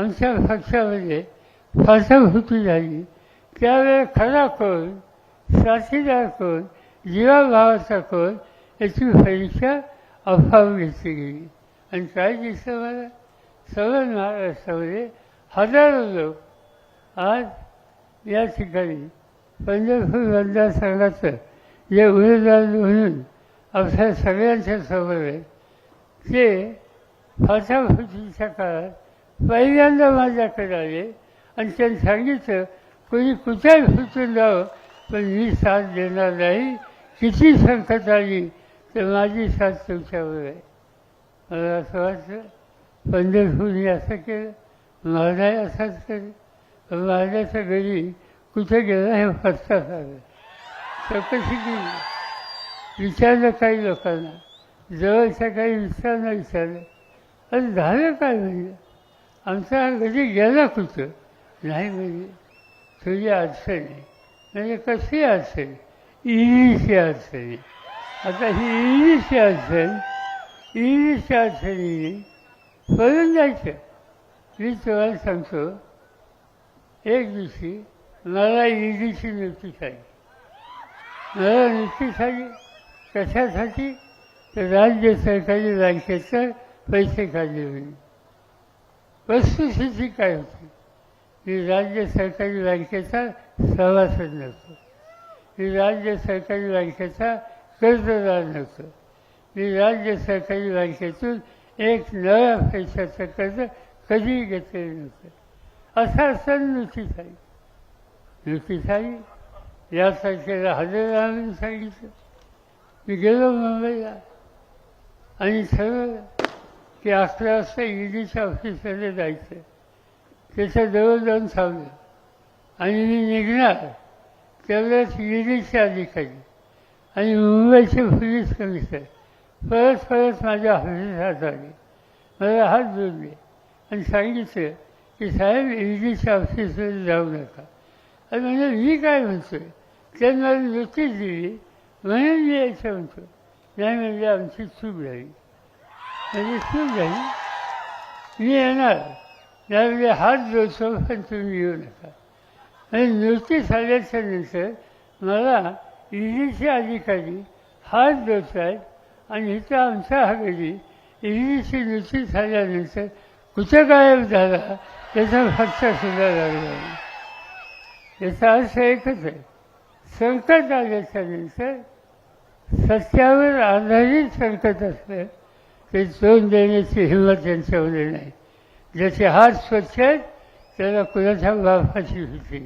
आमच्या पक्षामध्ये फासभूती झाली. त्यावेळेस खरा कोण साथीदार कोण जीवाभावाचा कोण याची परीक्षा अभाव घेतली गेली. आणि काय दिसतं मला? सगळं महाराष्ट्रामध्ये हजारो लोक आज या ठिकाणी पंढरपूर मतदारसंघाचं जे उमेदवार म्हणून आपल्या सगळ्यांच्या समोर आहे ते फाटाफुटीच्या काळात पहिल्यांदा माझ्याकडे आले आणि त्यांनी सांगितलं कोणी कुठेही फुटून जावं पण मी साथ देणार नाही. किती संकट आली तर माझी साथ तुमच्यावर आहे. मला असं वाटतं पंढरपूरने असं केलं. महाराज असंच केलं. पण महाराजाच्या घरी कुठे गेलं हे फसतात आलं चौकशी केली. विचारलं काही लोकांना. जवळच्या काही मित्रांना विचारलं. आणि झालं काय म्हणजे? आमचा घरी गेला कुठं नाही म्हणजे तुझी अडचण आहे म्हणजे कशी अडचण? इंग्लिशची अडचण. आहे आता ही इंग्लिशची अडचण इंग्लिशच्या अडचणीने पळून जायचं. मी तुम्हाला सांगतो एक दिवशी मला ईडीची नोटीस आली मला नोटीस आली कशासाठी? तर राज्य सरकारी बँकेचं पैसे काढले होते. वस्तुस्थिती काय होती? ही राज्य सरकारी बँकेचा सभासद नव्हतो. मी राज्य सरकारी बँकेचा कर्जदार नव्हतो. मी राज्य सरकारी बँकेतून एक नव्या पैशाचं कर्ज कधीही घेतलेलं नव्हतं. असा सण नोटीस आली नोटीस आली या तारखेला हजर राहून सांगितलं. मी गेलो मुंबईला आणि ठरवलं की अकरा वाजता ईडीच्या ऑफिसमध्ये जायचं. त्याच्याजवळ जाऊन थांबलं आणि मी निघणार. तेवढ्याच ईडीच्या अधिकारी आणि मुंबईचे पोलीस कमिशनर परत परत माझ्या ऑफिसात आले मला हात जोडले आणि सांगितलं की साहेब ईडीच्या ऑफिसमध्ये जाऊ नका. आणि म्हणजे मी काय म्हणतोय? त्यांनी मला नोटीस दिली. म्हणून मी यायचं म्हणतो नाही म्हणजे आमची चूक झाली. म्हणजे चूक झाली मी येणार त्यावेळी हात जोडतो पण तुम्ही येऊ नका आणि नृत्य आल्याच्यानंतर मला ईडीचे अधिकारी हात जोडत आहेत आणि इथं आमच्या हवेली ईडीची नृत्य झाल्यानंतर कुठं गायब झाला त्याचा फक्त सुद्धा लागला याचा अर्थ एकच आहे संकट आल्याच्यानंतर सत्यावर आधारित संकट असलं ते तोंड देण्याची हिंमत त्यांच्यामध्ये नाही. ज्याचे हात स्वच्छ आहेत त्याला कुणाच्या बापाची होती